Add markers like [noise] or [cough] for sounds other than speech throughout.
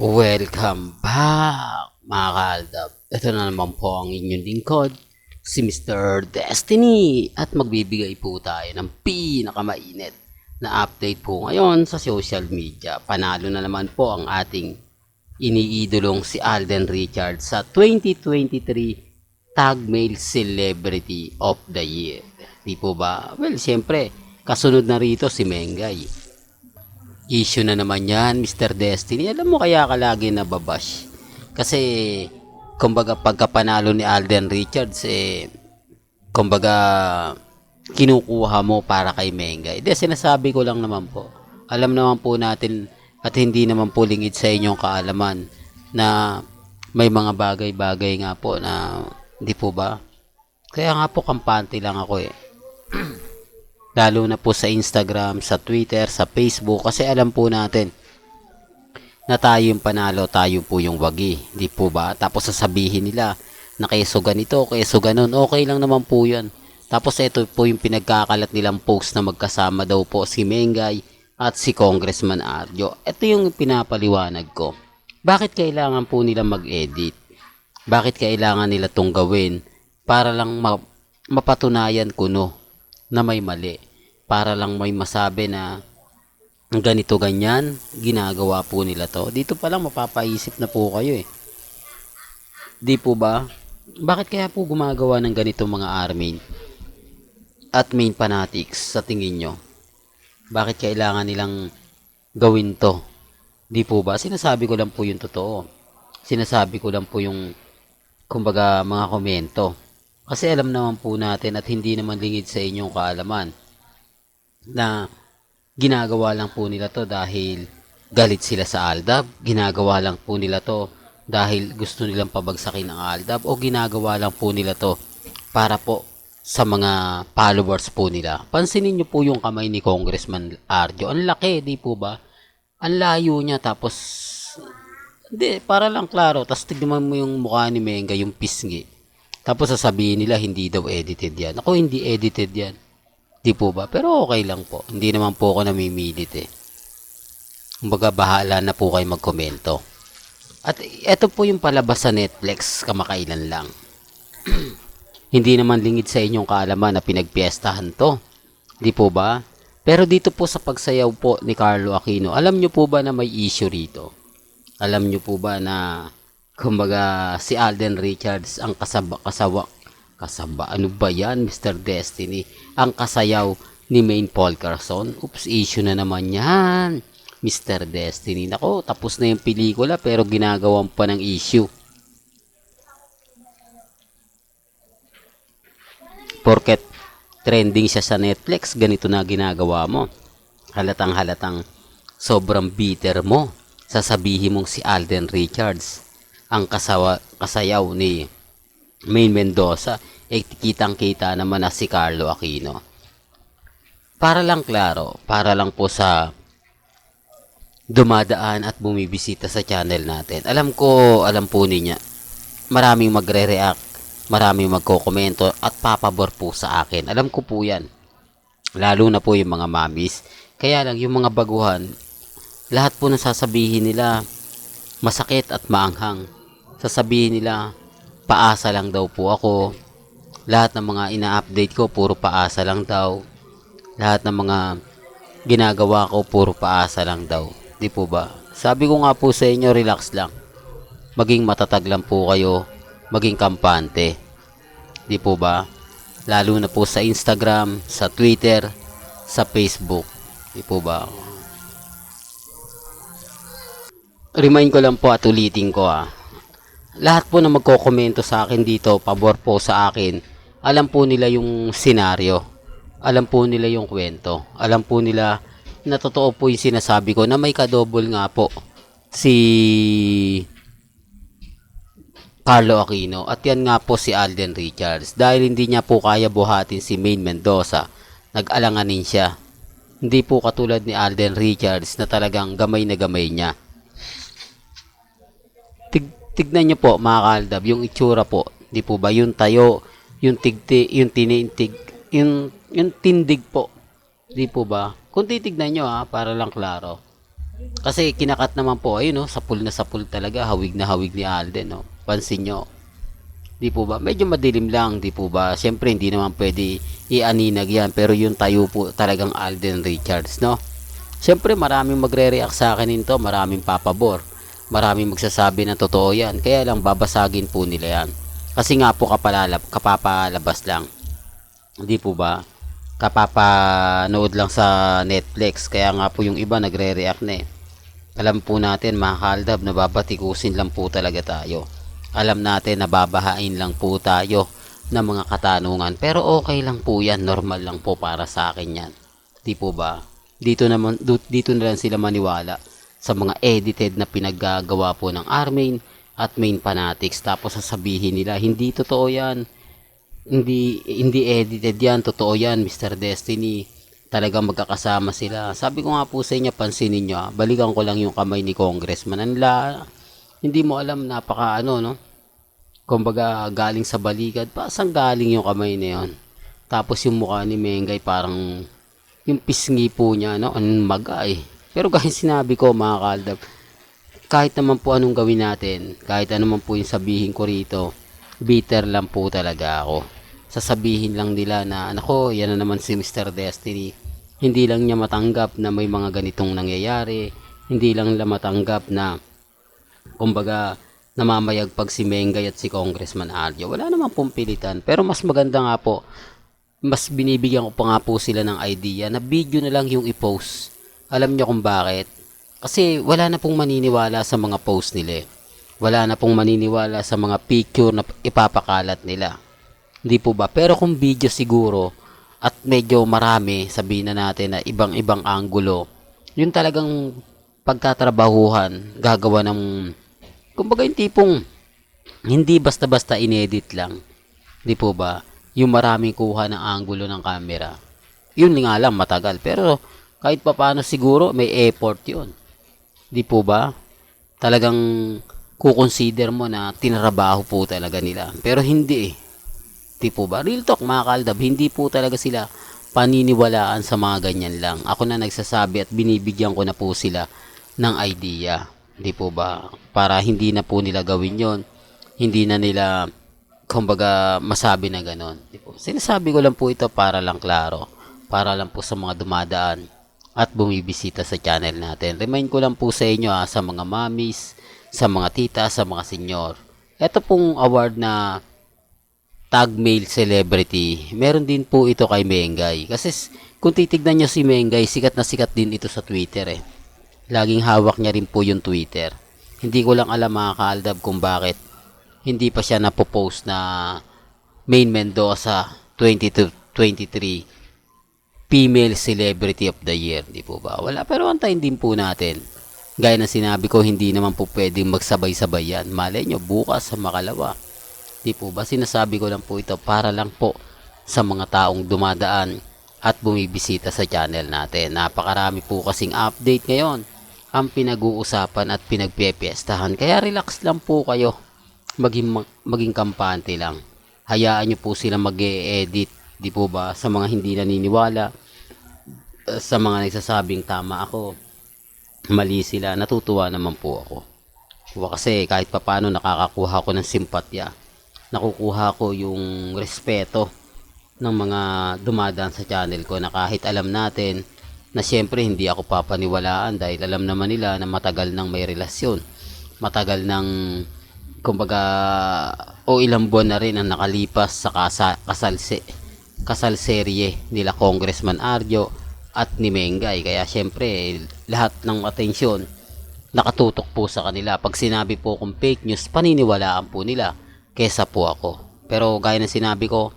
Welcome back, mga kaaldab. Ito na naman po ang inyong lingkod, si Mr. Destiny. At magbibigay po tayo ng pinakamainit na update po ngayon sa social media. Panalo na naman po ang ating iniidolong si Alden Richards sa 2023 Tag Mail Celebrity of the Year. Di po ba? Well, siyempre, kasunod na rito si Mengay. Issue na naman yan, Mr. Destiny. Alam mo kaya ka lagi nababash. Kasi, kumbaga pagkapanalo ni Alden Richards, eh, kumbaga, kinukuha mo para kay Mengay. Hindi, sinasabi ko lang naman po. Alam naman po natin at hindi naman po lingid sa inyong kaalaman na may mga bagay-bagay nga po na hindi po ba? Kaya nga po kampante lang ako eh. [clears throat] Lalo na po sa Instagram, sa Twitter, sa Facebook kasi alam po natin na tayo yung panalo, tayo po yung wagi. Di po ba? Tapos sasabihin nila na keso ganito, keso ganon. Okay lang naman po yan. Tapos ito po yung pinagkakalat nilang post na magkasama daw po si Mengay at si Congressman Arjo. Ito yung pinapaliwanag ko. Bakit kailangan po nila mag-edit? Bakit kailangan nila tong gawin para lang ma- mapatunayan ko no na may mali? Para lang may masabi na ganito ganyan, ginagawa po nila to. Dito pa lang mapapaisip na po kayo eh. Di po ba? Bakit kaya po gumagawa ng ganito mga armin? At main fanatics sa tingin nyo? Bakit kailangan nilang gawin to? Di po ba? Sinasabi ko lang po yung totoo. Sinasabi ko lang po yung kumbaga mga komento. Kasi alam naman po natin at hindi naman lingid sa inyong kaalaman na ginagawa lang po nila to dahil galit sila sa Aldab. Ginagawa lang po nila to dahil gusto nilang pabagsakin ang Aldab o ginagawa lang po nila to para po sa mga followers po nila. Pansinin niyo po yung kamay ni Congressman Arjo. Ang laki, di po ba? Ang layo niya tapos hindi, para lang klaro. Tapos tignan mo yung mukha ni Menga, yung pisngi. Tapos sasabihin nila hindi daw edited yan. Ako hindi edited yan. Di po ba? Pero okay lang po. Hindi naman po ako namimilit eh. Kumbaga bahala na po kayo magkomento. At ito po yung palabas sa Netflix kamakailan lang. [clears throat] Hindi naman lingid sa inyong kaalaman na pinagpiestahan to. Di po ba? Pero dito po sa pagsayaw po ni Carlo Aquino, alam nyo po ba na may issue rito? Alam nyo po ba na kumbaga si Alden Richards ang kasaba, kasawa, kasaba, ano ba yan Mr. Destiny? Ang kasayaw ni Main Paul Carson. Oops, issue na naman yan. Mr. Destiny. Nako, tapos na yung pelikula pero ginagawan pa ng issue. Porket trending siya sa Netflix, ganito na ginagawa mo. Halatang halatang sobrang bitter mo. Sasabihin mong si Alden Richards ang kasawa, kasayaw ni Main Mendoza. Eh, kitang kita naman na si Carlo Aquino. Para lang klaro, para lang po sa dumadaan at bumibisita sa channel natin. Alam ko, alam po niya, maraming magre-react, maraming magkokomento at papabor po sa akin. Alam ko po yan. Lalo na po yung mga mamis. Kaya lang yung mga baguhan, lahat po ng sasabihin nila masakit at maanghang. Sasabihin nila, paasa lang daw po ako. Lahat ng mga ina-update ko, puro paasa lang daw. Lahat ng mga ginagawa ko, puro paasa lang daw. Di po ba? Sabi ko nga po sa inyo, relax lang. Maging matatag lang po kayo. Maging kampante. Di po ba? Lalo na po sa Instagram, sa Twitter, sa Facebook. Di po ba? Remind ko lang po at ulitin ko ah. Lahat po na magkokomento sa akin dito, pabor po sa akin, alam po nila yung senaryo. Alam po nila yung kwento. Alam po nila na totoo po yung sinasabi ko na may kadobol nga po si Carlo Aquino at yan nga po si Alden Richards dahil hindi niya po kaya buhatin si Main Mendoza nag-alanganin siya hindi po katulad ni Alden Richards na talagang gamay na gamay niya tignan niyo po mga kaldab yung itsura po di po ba yung tayo yung tigti yung tinintig yung yung tindig po di po ba kung titignan nyo ha, para lang klaro. Kasi kinakat naman po, ayun no, sapul na sapul talaga, hawig na hawig ni Alden, no. Pansin nyo. Di po ba? Medyo madilim lang, di po ba? Siyempre, hindi naman pwede ianinag yan, pero yung tayo po talagang Alden Richards, no. Siyempre, maraming magre-react sa akin nito, maraming papabor. Maraming magsasabi na totoo yan. Kaya lang, babasagin po nila yan. Kasi nga po kapalalab, kapapalabas lang. Hindi po ba? Kapapanood lang sa Netflix. Kaya nga po yung iba nagre-react na eh. Alam po natin mga kaldab na babatikusin lang po talaga tayo. Alam natin na babahain lang po tayo ng mga katanungan. Pero okay lang po yan. Normal lang po para sa akin yan. Di po ba? Dito naman dito na lang sila maniwala sa mga edited na pinaggagawa po ng Armain at Main Fanatics. Tapos sasabihin nila hindi totoo yan. Hindi hindi edited yan. Totoo yan Mr. Destiny. Talagang magkakasama sila. Sabi ko nga po sa inyo pansinin nyo ah, balikan ko lang yung kamay ni Congressman. Anla hindi mo alam napaka ano no? Kumbaga galing sa baligad. Pa saan galing yung kamay na yun. Tapos yung mukha ni Mengay parang yung pisngi po niya no? Ang maga eh pero kahit sinabi ko mga kaldab kahit naman po anong gawin natin, kahit ano man po yung sabihin ko rito, bitter lang po talaga ako. Sasabihin lang nila na, nako, yan na naman si Mr. Destiny. Hindi lang niya matanggap na may mga ganitong nangyayari. Hindi lang nila matanggap na, kumbaga, namamayag pag si Mengay at si Congressman Aljo. Wala naman pong pilitan. Pero mas maganda nga po, mas binibigyan ko pa nga po sila ng idea na video na lang yung i-post. Alam niyo kung bakit? Kasi wala na pong maniniwala sa mga post nila. eh. Wala na pong maniniwala sa mga picture na ipapakalat nila. Hindi po ba? Pero kung video siguro at medyo marami, sabihin na natin na ibang-ibang angulo, yun talagang pagtatrabahuhan, gagawa ng, kumbaga yung tipong, hindi basta-basta inedit lang. Di po ba? Yung maraming kuha ng angulo ng camera. Yun nga lang, matagal. Pero kahit papaano siguro, may effort yun. Di po ba? Talagang kukonsider mo na tinrabaho po talaga nila. Pero hindi eh. Di po ba? Real talk mga kaldab, hindi po talaga sila paniniwalaan sa mga ganyan lang. Ako na nagsasabi at binibigyan ko na po sila ng idea. Di po ba? Para hindi na po nila gawin yon Hindi na nila kumbaga masabi na ganon. Di. Sinasabi ko lang po ito para lang klaro. Para lang po sa mga dumadaan at bumibisita sa channel natin. Remind ko lang po sa inyo ha, sa mga mommies, sa mga tita, sa mga senyor. Ito pong award na Tag Male Celebrity, meron din po ito kay Mengay. Kasi kung titignan nyo si Mengay, sikat na sikat din ito sa Twitter eh. Laging hawak niya rin po yung Twitter. Hindi ko lang alam mga kaaldab kung bakit hindi pa siya napopost na Main Mendoza 2023 female celebrity of the year, di po ba? Wala, pero antayin din po natin. Gaya na sinabi ko, hindi naman po pwedeng magsabay-sabay yan. Malay nyo, bukas sa makalawa. Di po ba? Sinasabi ko lang po ito para lang po sa mga taong dumadaan at bumibisita sa channel natin. Napakarami po kasing update ngayon ang pinag-uusapan at pinagpepiestahan. Kaya relax lang po kayo. Maging, maging kampante lang. Hayaan nyo po sila mag-e-edit. Di po ba? Sa mga hindi naniniwala, uh, sa mga nagsasabing tama ako, mali sila, natutuwa naman po ako. Diba? Kasi kahit papano nakakakuha ko ng simpatya, nakukuha ko yung respeto ng mga dumadaan sa channel ko na kahit alam natin na siyempre hindi ako papaniwalaan dahil alam naman nila na matagal nang may relasyon. Matagal nang kumbaga o ilang buwan na rin ang nakalipas sa kasa, kasal, se, kasal serye nila Congressman Arjo at ni Mengay. Kaya siyempre lahat ng atensyon nakatutok po sa kanila. Pag sinabi po kong fake news, paniniwalaan po nila kesa po ako. Pero gaya ng sinabi ko,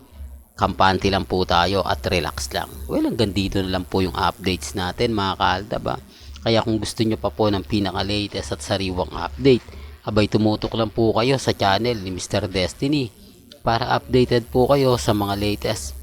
kampante lang po tayo at relax lang. Well, hanggang dito na lang po yung updates natin mga kaalda ba. Kaya kung gusto nyo pa po ng pinaka-latest at sariwang update, abay tumutok lang po kayo sa channel ni Mr. Destiny para updated po kayo sa mga latest